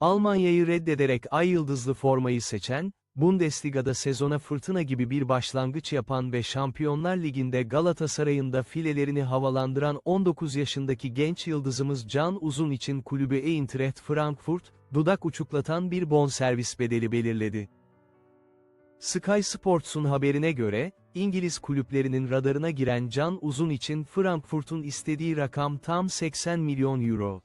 Almanya'yı reddederek ay yıldızlı formayı seçen, Bundesliga'da sezona fırtına gibi bir başlangıç yapan ve Şampiyonlar Ligi'nde Galatasaray'ın da filelerini havalandıran 19 yaşındaki genç yıldızımız Can Uzun için kulübü Eintracht Frankfurt, dudak uçuklatan bir bonservis bedeli belirledi. Sky Sports'un haberine göre, İngiliz kulüplerinin radarına giren Can Uzun için Frankfurt'un istediği rakam tam 80 milyon euro.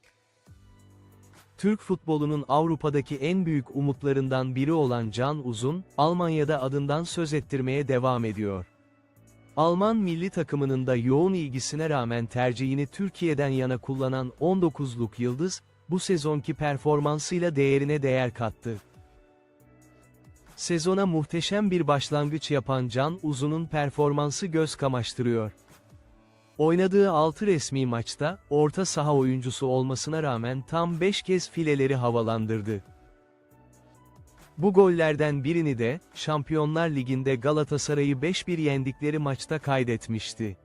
Türk futbolunun Avrupa'daki en büyük umutlarından biri olan Can Uzun, Almanya'da adından söz ettirmeye devam ediyor. Alman milli takımının da yoğun ilgisine rağmen tercihini Türkiye'den yana kullanan 19'luk yıldız, bu sezonki performansıyla değerine değer kattı. Sezona muhteşem bir başlangıç yapan Can Uzun'un performansı göz kamaştırıyor. Oynadığı 6 resmi maçta, orta saha oyuncusu olmasına rağmen tam 5 kez fileleri havalandırdı. Bu gollerden birini de, Şampiyonlar Ligi'nde Galatasaray'ı 5-1 yendikleri maçta kaydetmişti.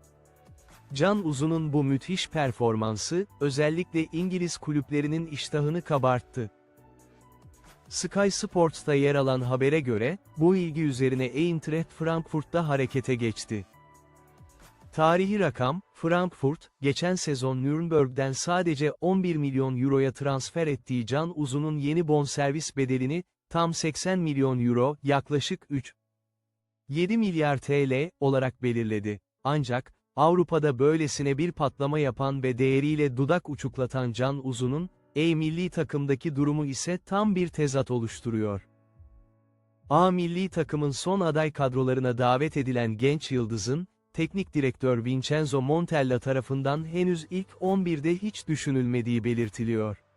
Can Uzun'un bu müthiş performansı, özellikle İngiliz kulüplerinin iştahını kabarttı. Sky Sports'ta yer alan habere göre, bu ilgi üzerine Eintracht Frankfurt'ta harekete geçti. Tarihi rakam, Frankfurt, geçen sezon Nürnberg'den sadece 11 milyon euroya transfer ettiği Can Uzun'un yeni bonservis bedelini, tam 80 milyon euro, yaklaşık 3. 7 milyar TL, olarak belirledi. Ancak, Avrupa'da böylesine bir patlama yapan ve değeriyle dudak uçuklatan Can Uzun'un, E milli takımdaki durumu ise tam bir tezat oluşturuyor. A milli takımın son aday kadrolarına davet edilen genç yıldızın, teknik direktör Vincenzo Montella tarafından henüz ilk 11'de hiç düşünülmediği belirtiliyor.